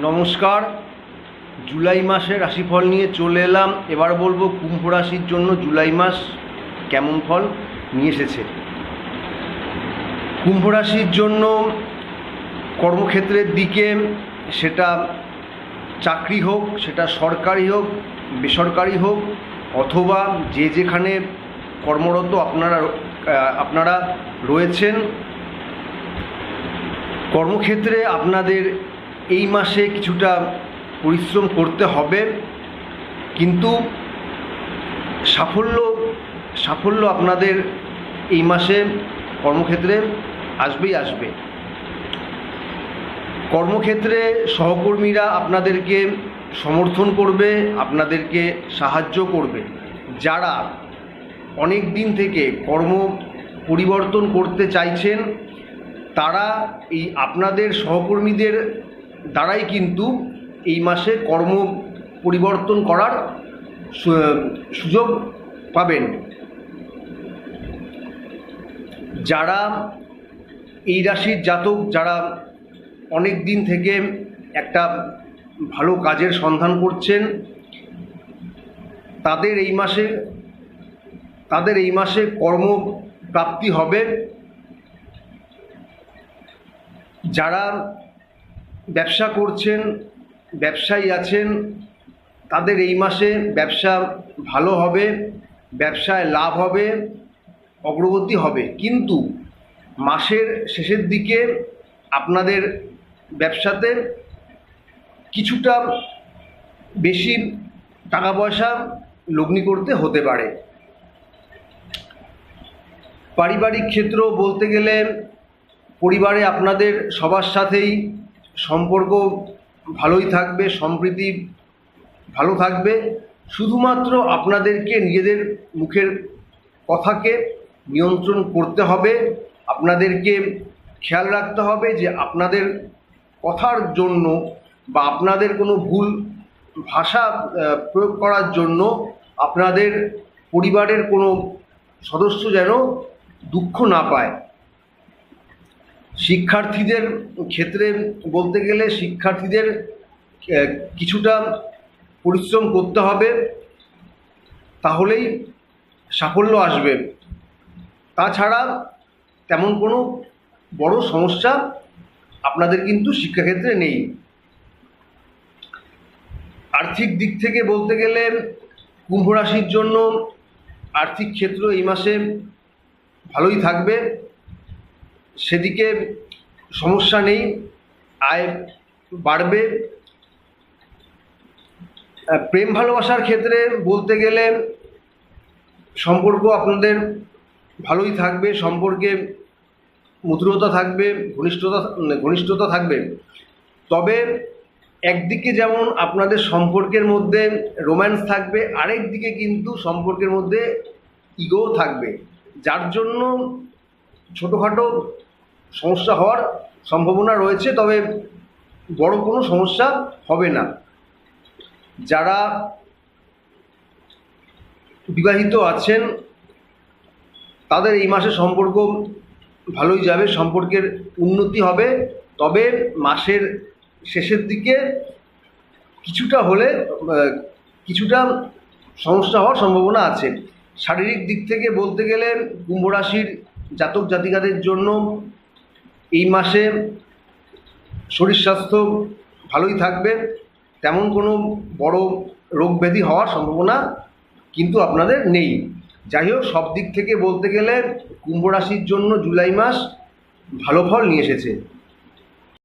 নমস্কার। জুলাই মাসের রাশিফল নিয়ে চলে এলাম। এবার বলব কুম্ভ রাশির জন্য জুলাই মাস কেমন ফল নিয়ে এসেছে। কুম্ভ রাশির জন্য কর্মক্ষেত্রের দিকে সেটা চাকরি হোক, সেটা সরকারি হোক, বেসরকারি হোক, অথবা যে যেখানে কর্মরত আপনারা আপনারা রয়েছেন, কর্মক্ষেত্রে আপনাদের এই মাসে কিছুটা পরিশ্রম করতে হবে, কিন্তু সাফল্য সাফল্য আপনাদের এই মাসে কর্মক্ষেত্রে আসবেই আসবে। কর্মক্ষেত্রে সহকর্মীরা আপনাদেরকে সমর্থন করবে, আপনাদেরকে সাহায্য করবে। যারা অনেক দিন থেকে কর্ম পরিবর্তন করতে চাইছেন, তারা এই আপনাদের সহকর্মীদের দ্বারাই কিন্তু এই মাসে কর্ম পরিবর্তন করার সুযোগ পাবেন। যারা এই রাশির জাতক, যারা অনেক দিন থেকে একটা ভালো কাজের সন্ধান করছেন, তাদের এই মাসে, তাদের এই মাসে কর্মপ্রাপ্তি হবে। যারা ব্যবসা করছেন, ব্যবসায়ী আছেন, তাদের এই মাসে ব্যবসা ভালো হবে, ব্যবসায় লাভ হবে, অগ্রগতি হবে। কিন্তু মাসের শেষের দিকে আপনাদের ব্যবসাতে কিছুটা বেশি টাকা পয়সা লগ্নি করতে হতে পারে। পারিবারিক ক্ষেত্র বলতে গেলে পরিবারে আপনাদের সবার সাথেই সম্পর্ক ভালোই থাকবে, সম্প্রীতি ভালো থাকবে। শুধুমাত্র আপনাদেরকে নিজেদের মুখের কথাকে নিয়ন্ত্রণ করতে হবে, আপনাদেরকে খেয়াল রাখতে হবে যে আপনাদের কথার জন্য বা আপনাদের কোনো ভুল ভাষা প্রয়োগ করার জন্য আপনাদের পরিবারের কোনো সদস্য যেন দুঃখ না পায়। শিক্ষার্থীদের ক্ষেত্রে বলতে গেলে শিক্ষার্থীদের কিছুটা পরিশ্রম করতে হবে, তাহলেই সাফল্য আসবে। তাছাড়া তেমন কোনো বড় সমস্যা আপনাদের কিন্তু শিক্ষাক্ষেত্রে নেই। আর্থিক দিক থেকে বলতে গেলে কুম্ভ রাশির জন্য আর্থিক ক্ষেত্র এই মাসে ভালোই থাকবে। সেদিকে সমস্যা নেই, আয় বাড়বে। প্রেম ভালোবাসার ক্ষেত্রে বলতে গেলে সম্পর্ক আপনাদের ভালোই থাকবে, সম্পর্কে মধুরতা থাকবে, ঘনিষ্ঠতা ঘনিষ্ঠতা থাকবে। তবে একদিকে যেমন আপনাদের সম্পর্কের মধ্যে রোম্যান্স থাকবে আরেক দিকে কিন্তু সম্পর্কের মধ্যে ইগো থাকবে। যার জন্য ছোটোখাটো সমস্যা হওয়ার সম্ভাবনা রয়েছে, তবে বড় কোনো সমস্যা হবে না। যারা বিবাহিত আছেন, তাদের এই মাসে সম্পর্ক ভালোই যাবে, সম্পর্কের উন্নতি হবে, তবে মাসের শেষের দিকে কিছুটা হলে কিছুটা সমস্যা হওয়ার সম্ভাবনা আছে। শারীরিক দিক থেকে বলতে গেলে, কুম্ভ রাশির জাতক জাতিকাদের জন্য এই মাসে শরীর স্বাস্থ্য ভালোই থাকবে, তেমন কোনো বড় রোগ ব্যাধি হওয়ার সম্ভাবনা কিন্তু আপনাদের নেই। যাই হোক, সব দিক থেকে বলতে গেলে কুম্ভ রাশির জন্য জুলাই মাস ভালো ফল নিয়ে এসেছে।